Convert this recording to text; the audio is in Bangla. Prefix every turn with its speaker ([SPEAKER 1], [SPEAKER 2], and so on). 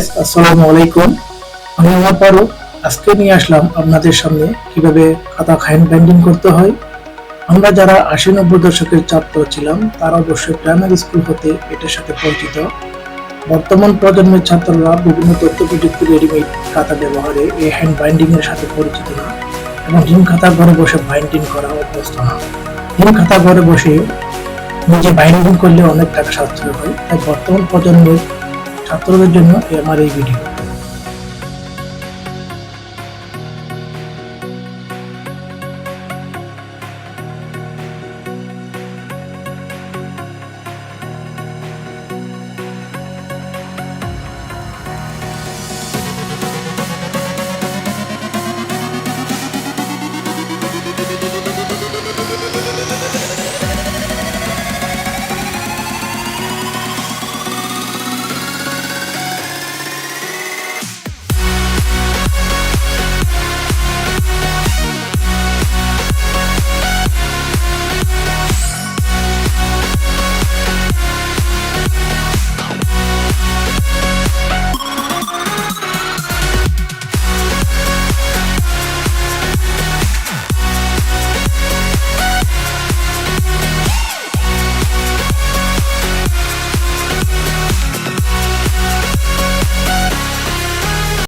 [SPEAKER 1] গাইস আসসালামু আলাইকুম। আমি আমার পারো, আজকে নিয়ে আসলাম আপনাদের সামনে কীভাবে খাতা হ্যান্ড বাইন্ডিং করতে হয়। আমরা যারা আশি নব্বই দশকের ছাত্র ছিলাম, তারা অবশ্যই প্রাইমারি স্কুল হতে এটার সাথে পরিচিত। বর্তমান প্রজন্মের ছাত্ররা বিভিন্ন তথ্য প্রযুক্তি রেডিমেড খাতা ব্যবহারে এই হ্যান্ড বাইন্ডিংয়ের সাথে পরিচিত না এবং হিম খাতা ঘরে বসে বাইন্ডিং করা অভ্যস্ত না। হিম খাতা ঘরে বসে নিজে বাইন্ডিং করলে অনেক টাকা সাশ্রয় হয়, তাই বর্তমান প্রজন্মের ছাত্রদের জন্য আমার এই ভিডিও